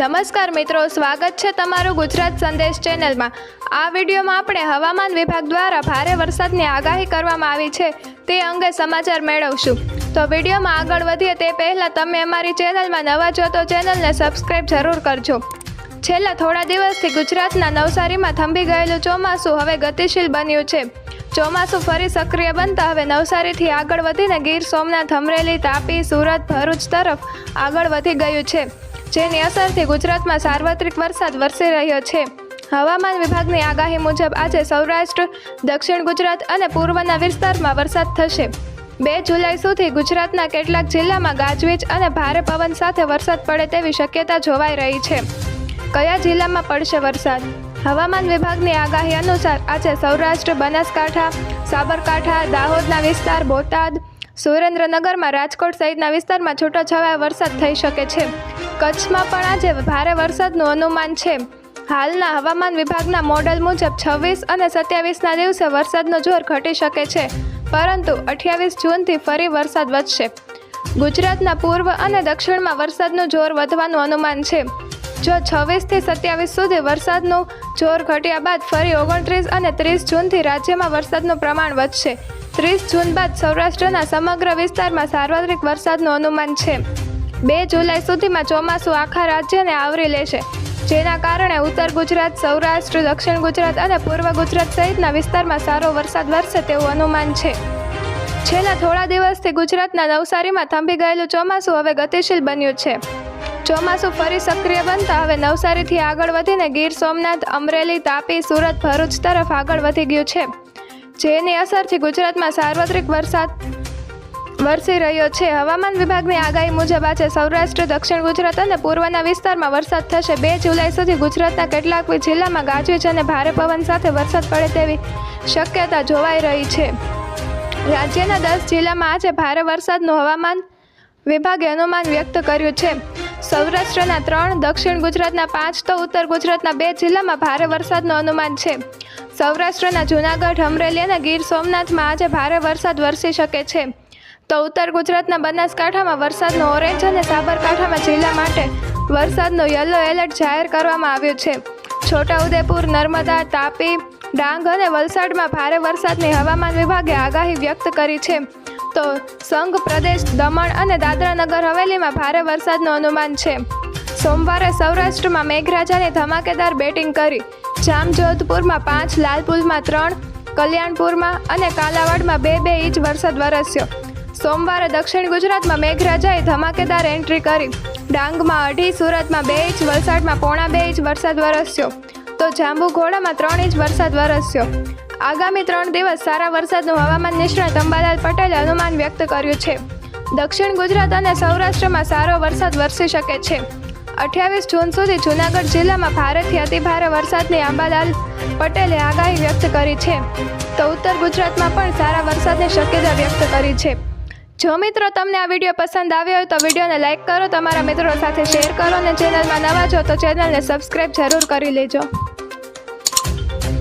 નમસ્કાર મિત્રો, સ્વાગત છે તમારું ગુજરાત સંદેશ ચેનલમાં. આ વિડીયોમાં આપણે હવામાન વિભાગ દ્વારા ભારે વરસાદની આગાહી કરવામાં આવી છે, તે અંગે સમાચાર મેળવશું. તો વિડીયોમાં આગળ વધીએ તે પહેલાં તમે અમારી ચેનલમાં નવા જો તો ચેનલને સબસ્ક્રાઈબ જરૂર કરજો. છેલ્લા થોડા દિવસથી ગુજરાતના નવસારીમાં થંભી ગયેલું ચોમાસું હવે ગતિશીલ બન્યું છે. ચોમાસું ફરી સક્રિય બનતા હવે નવસારીથી આગળ વધીને ગીર સોમનાથ, અમરેલી, તાપી, સુરત, ભરૂચ તરફ આગળ વધી ગયું છે. જેની અસરથી ગુજરાતમાં સાર્વત્રિક વરસાદ વરસી રહ્યો છે. હવામાન વિભાગની આગાહી મુજબ આજે સૌરાષ્ટ્ર, દક્ષિણ ગુજરાત અને પૂર્વના વિસ્તારમાં વરસાદ થશે. બે જુલાઈ સુધી ગુજરાતના કેટલાક જિલ્લામાં ગાજવીજ અને ભારે પવન સાથે વરસાદ પડે તેવી શક્યતા જોવાઈ રહી છે. કયા જિલ્લામાં પડશે વરસાદ? હવામાન વિભાગની આગાહી અનુસાર આજે સૌરાષ્ટ્ર, બનાસકાંઠા, સાબરકાંઠા, દાહોદના વિસ્તાર, બોટાદ સુરેન્દ્રનગરમાં રાજકોટ સહિતના વિસ્તારમાં છૂટોછવાયો વરસાદ થઈ શકે છે. કચ્છમાં પણ આજે ભારે વરસાદનું અનુમાન છે. હાલના હવામાન વિભાગના મોડેલ મુજબ છવ્વીસ અને સત્યાવીસના દિવસે વરસાદનું જોર ઘટી શકે છે, પરંતુ અઠ્યાવીસ જૂનથી ફરી વરસાદ વધશે. ગુજરાતના પૂર્વ અને દક્ષિણમાં વરસાદનું જોર વધવાનું અનુમાન છે. જો છવ્વીસથી સત્યાવીસ સુધી વરસાદનું જોર ઘટ્યા બાદ ફરી ઓગણત્રીસ અને ત્રીસ જૂનથી રાજ્યમાં વરસાદનું પ્રમાણ વધશે. ત્રીસ જૂન બાદ સૌરાષ્ટ્રના સમગ્ર વિસ્તારમાં સાર્વત્રિક વરસાદનું અનુમાન છે. બે જુલાઈ સુધીમાં ચોમાસું આખા રાજ્યને આવરી લેશે, જેના કારણે ઉત્તર ગુજરાત, સૌરાષ્ટ્ર, દક્ષિણ ગુજરાત અને પૂર્વ ગુજરાત સહિતના વિસ્તારમાં સારો વરસાદ વરસે તેવું અનુમાન છે. છેલ્લા થોડા દિવસથી ગુજરાતના નવસારીમાં થંભી ગયેલું ચોમાસું હવે ગતિશીલ બન્યું છે. ચોમાસું ફરી સક્રિય બનતા હવે નવસારીથી આગળ વધીને ગીર સોમનાથ, અમરેલી, તાપી, સુરત, ભરૂચ તરફ આગળ વધી ગયું છે. જેની અસરથી ગુજરાતમાં સાર્વત્રિક વરસાદ વરસી રહ્યો છે. હવામાન વિભાગની આગાહી મુજબ આજે સૌરાષ્ટ્ર, દક્ષિણ ગુજરાત અને પૂર્વના વિસ્તારમાં વરસાદ થશે. બે જુલાઈ સુધી ગુજરાતના કેટલાક જિલ્લામાં ગાજવીજ અને ભારે પવન સાથે વરસાદ પડે તેવી શક્યતા જોવાઈ રહી છે. રાજ્યના દસ જિલ્લામાં આજે ભારે વરસાદનું હવામાન વિભાગે અનુમાન વ્યક્ત કર્યું છે. સૌરાષ્ટ્રના ત્રણ, દક્ષિણ ગુજરાતના પાંચ તો ઉત્તર ગુજરાતના બે જિલ્લામાં ભારે વરસાદનું અનુમાન છે. સૌરાષ્ટ્રના જૂનાગઢ, અમરેલી અને ગીર સોમનાથમાં આજે ભારે વરસાદ વરસી શકે છે. તો ઉત્તર ગુજરાતના બનાસકાંઠામાં વરસાદનો ઓરેન્જ અને સાબરકાંઠામાં જિલ્લા માટે વરસાદનો યલો એલર્ટ જાહેર કરવામાં આવ્યું છે. છોટાઉદેપુર, નર્મદા, તાપી, ડાંગ અને વલસાડમાં ભારે વરસાદની હવામાન વિભાગે આગાહી વ્યક્ત કરી છે. તો સંઘ, પ્રદેશ, દમણ અને દાદરા નગર હવેલીમાં ભારે વરસાદનું અનુમાન છે. સોમવારે સૌરાષ્ટ્રમાં મેઘરાજાની ધમાકેદાર બેટિંગ કરી. જામજોધપુરમાં પાંચ લાલપુલમાં ત્રણ, કલ્યાણપુરમાં અને કાલાવાડમાં બે બે ઇંચ વરસાદ વરસ્યો. સોમવારે દક્ષિણ ગુજરાતમાં મેઘરાજાએ ધમાકેદાર એન્ટ્રી કરી. ડાંગમાં અઢી, સુરતમાં બે ઇંચ, વલસાડમાં પોણા બે ઇંચ વરસાદ વરસ્યો. તો જાંબુઘોડામાં ત્રણ ઇંચ વરસાદ વરસ્યો. આગામી ત્રણ દિવસ સારા વરસાદનું હવામાન નિષ્ણાત અંબાલાલ પટેલે અનુમાન વ્યક્ત કર્યું છે. દક્ષિણ ગુજરાત અને સૌરાષ્ટ્રમાં સારો વરસાદ વરસી શકે છે. અઠ્યાવીસ જૂન સુધી જૂનાગઢ જિલ્લામાં ભારેથી અતિભારે વરસાદની અંબાલાલ પટેલે આગાહી વ્યક્ત કરી છે. તો ઉત્તર ગુજરાતમાં પણ સારા વરસાદની શક્યતા વ્યક્ત કરી છે. જો મિત્રો તમને આ વીડિયો પસંદ આવ્યો હોય તો વિડીયોને લાઇક કરો, તમારા મિત્રો સાથે શેર કરો અને ચેનલમાં નવા છો તો ચેનલને સબસ્ક્રાઈબ જરૂર કરી લેજો.